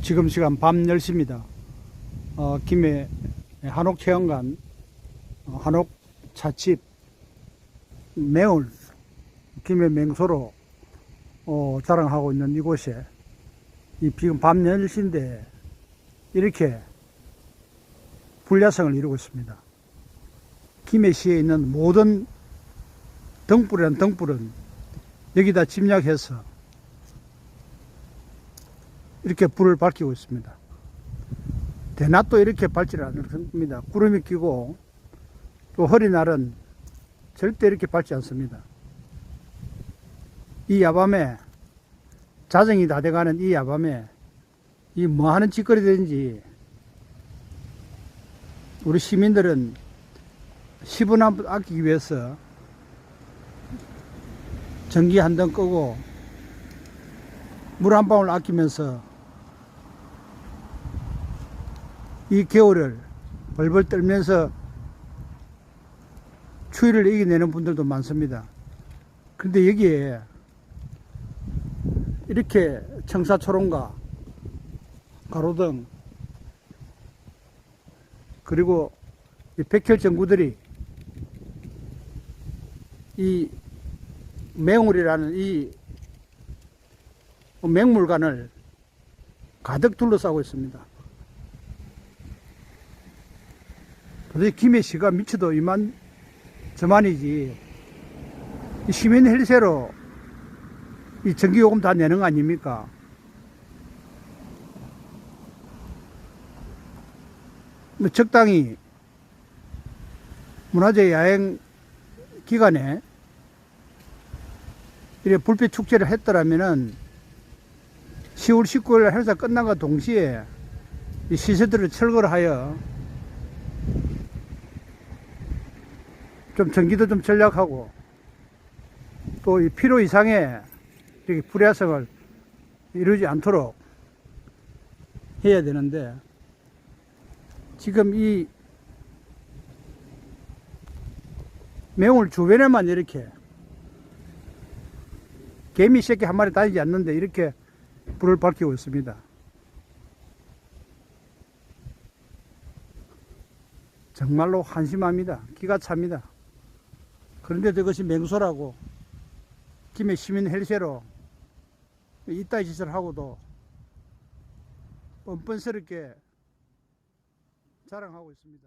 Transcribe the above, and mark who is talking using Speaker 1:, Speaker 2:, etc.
Speaker 1: 지금 시간 밤 10시입니다. 어, 김해 한옥체험관, 어, 한옥 차집, 매울, 김해 맹소로 어, 자랑하고 있는 이곳에 이 지금 밤 10시인데 이렇게 불야성을 이루고 있습니다. 김해시에 있는 모든 등불이란 등불은 여기다 집약해서 이렇게 불을 밝히고 있습니다. 대낮도 이렇게 밝지를 않습니다. 구름이 끼고 또 허리 날은 절대 이렇게 밝지 않습니다. 이 야밤에 자정이 다 돼가는 이 야밤에 이 뭐 하는 짓거리든지 우리 시민들은 10원 아끼기 위해서 전기 한등 끄고 물 한 방울 아끼면서 이 겨울을 벌벌 떨면서 추위를 이겨내는 분들도 많습니다. 그런데 여기에 이렇게 청사초롱과 가로등 그리고 이 백혈 전구들이 이 맹물이라는 이 맹물관을 가득 둘러싸고 있습니다. 도대체 김해 시가 미쳐도 이만 저만이지 이 시민 헬세로 이 전기요금 다 내는 거 아닙니까? 뭐 적당히 문화재 야행 기간에 이렇게 불빛 축제를 했더라면은 10월 19일 행사 끝난과 동시에 이 시설들을 철거를 하여 좀 전기도 좀 전략하고 또 이 필요 이상의 이렇게 불야성을 이루지 않도록 해야 되는데 지금 이 매울 주변에만 이렇게 개미 새끼 한 마리 다니지 않는데 이렇게 불을 밝히고 있습니다. 정말로 한심합니다. 기가 찹니다. 그런데 저것이 맹소라고 김해 시민 헬세로 이따위 짓을 하고도 뻔뻔스럽게 자랑하고 있습니다.